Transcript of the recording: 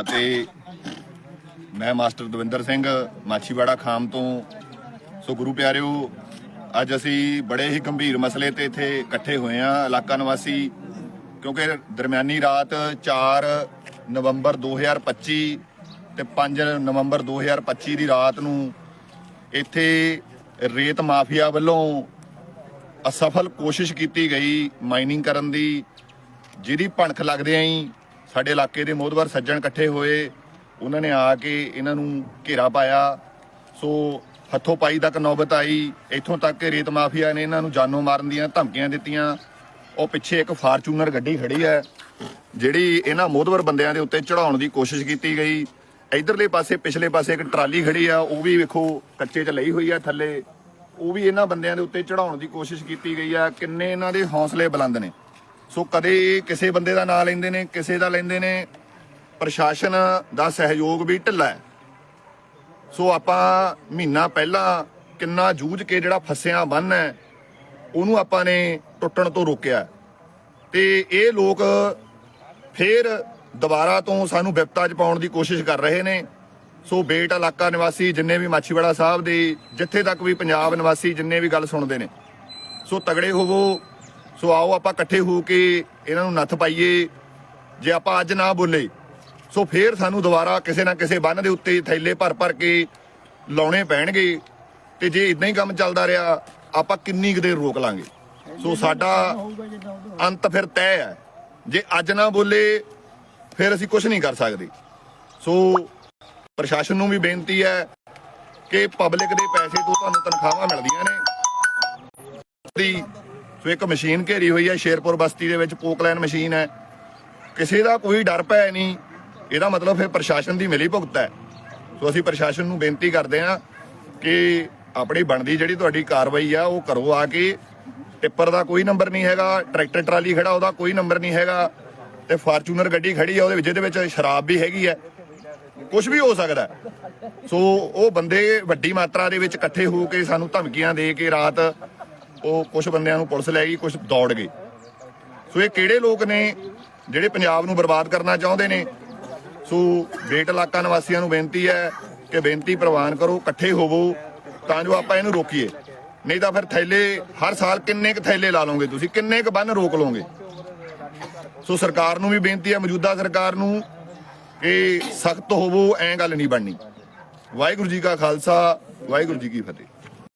ਅਤੇ ਮੈਂ ਮਾਸਟਰ ਦਵਿੰਦਰ ਸਿੰਘ, ਮਾਛੀਵਾੜਾ ਖਾਮ ਤੋਂ। ਸੋ ਗੁਰੂ ਪਿਆਰਿਓ, ਅੱਜ ਅਸੀਂ ਬੜੇ ਹੀ ਗੰਭੀਰ ਮਸਲੇ ਤੇ ਇੱਥੇ ਇਕੱਠੇ ਹੋਏ ਆ ਇਲਾਕਾ ਨਿਵਾਸੀ। ਕਿਉਂਕਿ ਦਰਮਿਆਨੀ ਰਾਤ 4 ਨਵੰਬਰ 2025 ਤੇ 5 ਨਵੰਬਰ 2025 ਦੀ ਰਾਤ ਨੂੰ ਇੱਥੇ ਰੇਤ ਮਾਫੀਆ ਵੱਲੋਂ ਅਸਫਲ ਕੋਸ਼ਿਸ਼ ਕੀਤੀ ਗਈ ਮਾਈਨਿੰਗ ਕਰਨ ਦੀ, ਜਿਹਦੀ ਭਣਖ ਲੱਗਦਿਆਂ ਹੀ ਸਾਡੇ ਇਲਾਕੇ ਦੇ ਮੋਹਦਵਾਰ ਸੱਜਣ ਇਕੱਠੇ ਹੋਏ, ਉਹਨਾਂ ਨੇ ਆ ਕੇ ਇਹਨਾਂ ਨੂੰ ਘੇਰਾ ਪਾਇਆ। ਸੋ ਹੱਥੋਂ ਪਾਈ ਤੱਕ ਨੌਬਤ ਆਈ। ਇੱਥੋਂ ਤੱਕ ਕਿ ਰੇਤ ਮਾਫੀਆ ਨੇ ਇਹਨਾਂ ਨੂੰ ਜਾਨੋਂ ਮਾਰਨ ਦੀਆਂ ਧਮਕੀਆਂ ਦਿੱਤੀਆਂ। ਉਹ ਪਿੱਛੇ ਇੱਕ ਫਾਰਚੂਨਰ ਗੱਡੀ ਖੜੀ ਹੈ, ਜਿਹੜੀ ਇਹਨਾਂ ਮੋਹਦਵਾਰ ਬੰਦਿਆਂ ਦੇ ਉੱਤੇ ਚੜਾਉਣ ਦੀ ਕੋਸ਼ਿਸ਼ ਕੀਤੀ ਗਈ। ਇਧਰਲੇ ਪਾਸੇ, ਪਿਛਲੇ ਪਾਸੇ ਇੱਕ ਟਰਾਲੀ ਖੜੀ ਆ, ਉਹ ਵੀ ਵੇਖੋ ਕੱਚੇ 'ਚ ਲਈ ਹੋਈ ਆ ਥੱਲੇ। ਉਹ ਵੀ ਇਹਨਾਂ ਬੰਦਿਆਂ ਦੇ ਉੱਤੇ ਚੜਾਉਣ ਦੀ ਕੋਸ਼ਿਸ਼ ਕੀਤੀ ਗਈ ਆ। ਕਿੰਨੇ ਇਹਨਾਂ ਦੇ ਹੌਸਲੇ ਬੁਲੰਦ ਨੇ। ਸੋ ਕਦੇ ਕਿਸੇ ਬੰਦੇ ਦਾ ਨਾਂ ਲੈਂਦੇ ਨੇ, ਕਿਸੇ ਦਾ ਲੈਂਦੇ ਨੇ, ਪ੍ਰਸ਼ਾਸਨ ਦਾ ਸਹਿਯੋਗ ਵੀ ਢਿੱਲਾ ਹੈ। ਸੋ ਆਪਾਂ ਮਹੀਨਾ ਪਹਿਲਾਂ ਕਿੰਨਾ ਜੂਝ ਕੇ ਜਿਹੜਾ ਫਸਿਆ ਬੰਨ ਹੈ, ਉਹਨੂੰ ਆਪਾਂ ਨੇ ਟੁੱਟਣ ਤੋਂ ਰੋਕਿਆ ਤੇ ਇਹ ਲੋਕ ਫੇਰ ਦੁਬਾਰਾ ਤੋਂ ਸਾਨੂੰ ਵਿਪਤਾ 'ਚ ਪਾਉਣ ਦੀ ਕੋਸ਼ਿਸ਼ ਕਰ ਰਹੇ ਨੇ। ਸੋ ਬੇਟ ਇਲਾਕਾ ਨਿਵਾਸੀ ਜਿੰਨੇ ਵੀ ਮਾਛੀਵਾੜਾ ਸਾਹਿਬ ਦੇ, ਜਿੱਥੇ ਤੱਕ ਵੀ ਪੰਜਾਬ ਨਿਵਾਸੀ ਜਿੰਨੇ ਵੀ ਗੱਲ ਸੁਣਦੇ ਨੇ, ਸੋ ਤਗੜੇ ਹੋਵੋ ਸੋ ਆਓ ਆਪਾਂ ਇਕੱਠੇ ਹੋ ਕੇ ਇਹਨਾਂ ਨੂੰ ਨੱਥ ਪਾਈਏ, ਜੇ ਆਪਾਂ ਅੱਜ ਨਾ ਬੋਲੇ, ਸੋ ਫੇਰ ਸਾਨੂੰ ਦੁਬਾਰਾ ਕਿਸੇ ਨਾ ਕਿਸੇ ਬੰਨ ਦੇ ਉੱਤੇ ਥੈਲੇ ਭਰ ਭਰ ਕੇ ਲਾਉਣੇ ਪੈਣਗੇ ਤੇ ਜੇ ਇਦਾਂ ਹੀ ਕੰਮ ਚੱਲਦਾ ਰਿਹਾ, ਆਪਾਂ ਕਿੰਨੀ ਕੁ ਦੇਰ ਰੋਕ ਲਾਂਗੇ? ਸੋ ਸਾਡਾ ਅੰਤ ਫਿਰ ਤੈਅ ਹੈ। ਜੇ ਅੱਜ ਨਾ ਬੋਲੇ, ਫਿਰ ਅਸੀਂ ਕੁਝ ਨਹੀਂ ਕਰ ਸਕਦੇ। ਸੋ ਪ੍ਰਸ਼ਾਸਨ ਨੂੰ ਵੀ ਬੇਨਤੀ ਹੈ ਕਿ ਪਬਲਿਕ ਦੇ ਪੈਸੇ ਤੋਂ ਤੁਹਾਨੂੰ ਤਨਖਾਹਾਂ ਮਿਲਦੀਆਂ ਨੇ। ਦੀ ਸੋ ਇੱਕ ਮਸ਼ੀਨ ਘੇਰੀ ਹੋਈ ਹੈ, ਸ਼ੇਰਪੁਰ ਬਸਤੀ ਦੇ ਵਿੱਚ ਪੋਕਲੈਨ ਮਸ਼ੀਨ ਹੈ। ਕਿਸੇ ਦਾ ਕੋਈ ਡਰ ਪੈ ਨਹੀਂ, ਇਹਦਾ ਮਤਲਬ ਫਿਰ ਪ੍ਰਸ਼ਾਸਨ ਦੀ ਮਿਲੀ ਭੁਗਤ ਹੈ। ਸੋ ਅਸੀਂ ਪ੍ਰਸ਼ਾਸਨ ਨੂੰ ਬੇਨਤੀ ਕਰਦੇ ਹਾਂ ਕਿ ਆਪਣੀ ਬਣਦੀ ਜਿਹੜੀ ਤੁਹਾਡੀ ਕਾਰਵਾਈ ਆ, ਉਹ ਕਰੋ ਆ ਕੇ। ਟਿੱਪਰ ਦਾ ਕੋਈ ਨੰਬਰ ਨਹੀਂ ਹੈਗਾ, ਟਰੈਕਟਰ ਟਰਾਲੀ ਖੜਾ, ਉਹਦਾ ਕੋਈ ਨੰਬਰ ਨਹੀਂ ਹੈਗਾ। ਤੇ ਫਾਰਚੂਨਰ ਗੱਡੀ ਖੜੀ ਆ, ਉਹਦੇ ਵਿੱਚ, ਜਿਹਦੇ ਵਿੱਚ ਸ਼ਰਾਬ ਵੀ ਹੈਗੀ ਹੈ। ਕੁਝ ਵੀ ਹੋ ਸਕਦਾ ਸੋ ਉਹ ਬੰਦੇ ਵੱਡੀ ਮਾਤਰਾ ਦੇ ਵਿੱਚ ਇਕੱਠੇ ਹੋ ਕੇ ਸਾਨੂੰ ਧਮਕੀਆਂ ਦੇ ਕੇ ਰਾਤ ਉਹ ਕੁਝ ਬੰਦਿਆਂ ਨੂੰ ਪੁਲਿਸ ਲੈ ਗਈ ਕੁਝ ਦੌੜ ਗਏ ਸੋ ਇਹ ਕਿਹੜੇ ਲੋਕ ਨੇ ਜਿਹੜੇ ਪੰਜਾਬ ਨੂੰ ਬਰਬਾਦ ਕਰਨਾ ਚਾਹੁੰਦੇ ਨੇ? ਸੋ ਬੇਟ ਇਲਾਕਾ ਨਿਵਾਸੀਆਂ ਨੂੰ ਬੇਨਤੀ ਹੈ ਕਿ ਬੇਨਤੀ ਪ੍ਰਵਾਨ ਕਰੋ, ਇਕੱਠੇ ਹੋਵੋ, ਤਾਂ ਜੋ ਆਪਾਂ ਇਹਨੂੰ ਰੋਕੀਏ। ਨਹੀਂ ਤਾਂ ਫਿਰ ਥੈਲੇ ਹਰ ਸਾਲ ਕਿੰਨੇ ਕੁ ਥੈਲੇ ਲਾ ਲਓਗੇ ਤੁਸੀਂ? ਕਿੰਨੇ ਕੁ ਬੰਨ ਰੋਕ ਲਓਗੇ? ਸੋ ਸਰਕਾਰ ਨੂੰ ਵੀ ਬੇਨਤੀ ਹੈ, ਮੌਜੂਦਾ ਸਰਕਾਰ ਨੂੰ, ਕਿ ਸਖਤ ਹੋਵੋ, ਐਂ ਗੱਲ ਨਹੀਂ ਬਣਨੀ। ਵਾਹਿਗੁਰੂ ਜੀ ਕਾ ਖਾਲਸਾ, ਵਾਹਿਗੁਰੂ ਜੀ ਕੀ ਫਤਿਹ।